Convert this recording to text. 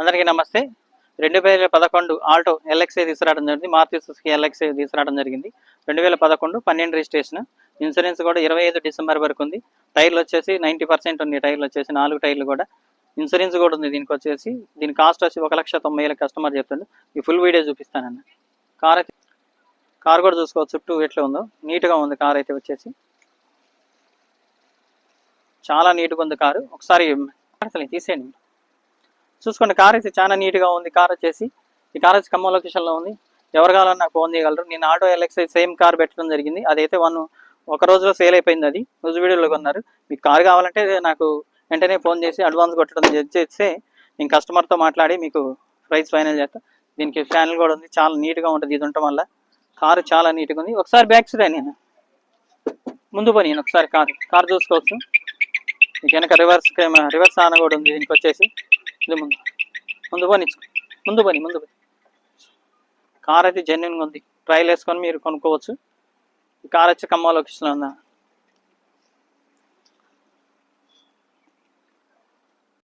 అందరికీ నమస్తే. రెండు వేల పదకొండు ఆల్టో ఎల్ఎక్స్ఐ తీసుకురావడం జరిగింది. మారుతి సుజుకి ఎల్ఎక్స్ఐ తీసుకురావడం జరిగింది. రెండు వేల పదకొండు పన్నెండు రిజిస్ట్రేషన్. ఇన్సూరెన్స్ కూడా ఇరవై ఐదు డిసెంబర్ వరకు ఉంది. టైర్లు వచ్చేసి నైంటీ పర్సెంట్ ఉంది. టైర్లు వచ్చేసి నాలుగు టైర్లు కూడా. ఇన్సూరెన్స్ కూడా ఉంది దీనికి వచ్చేసి. దీని కాస్ట్ వచ్చి ఒక లక్ష తొంభై వేల కస్టమర్ చెప్తుండు. ఈ ఫుల్ వీడియో చూపిస్తానన్న కార్ అయితే కార్ కూడా చూసుకోవచ్చు. చుట్టూ ఎట్లా ఉందో. నీట్గా ఉంది కార్ అయితే వచ్చేసి. చాలా నీట్గా ఉంది కారు. ఒకసారి అసలు తీసేయండి. చూసుకోండి కార్ అయితే చాలా నీట్గా ఉంది కార్ వచ్చేసి. ఈ కార్ వచ్చి ఖమ్మం లొకేషన్లో ఉంది. ఎవరు కావాలన్నా నాకు ఫోన్ చేయగలరు. నేను ఆటో ఎల్ఎక్స్ఐ సేమ్ కార్ పెట్టడం జరిగింది. అదైతే వన్ ఒక రోజులో సేల్ అయిపోయింది అది. రోజు వీడియోలో కొన్నారు. మీకు కార్ కావాలంటే నాకు వెంటనే ఫోన్ చేసి అడ్వాన్స్ కొట్టడం చేస్తే నేను కస్టమర్తో మాట్లాడి మీకు ప్రైస్ ఫైనల్ చేస్తా. దీనికి ఫ్యానల్ కూడా ఉంది. చాలా నీట్గా ఉంటుంది ఇది ఉండటం వల్ల. కారు చాలా నీట్గా ఉంది. ఒకసారి బ్యాక్ సైడ్ నేను ముందు పోయి నేను ఒకసారి కార్ కార్ చూసుకోవచ్చు. మీకు వెనక రివర్స్ రివర్స్ ఆన కూడా ఉంది దీనికి వచ్చేసి. ఇది ముందు. ముందు పని ముందు పని ముందు పని. కార్ అయితే జెన్యున్గా ఉంది. ట్రైల్ వేసుకొని మీరు కొనుక్కోవచ్చు. ఈ కార్ వచ్చి ఖమ్మం లొకేషన్లో ఉందా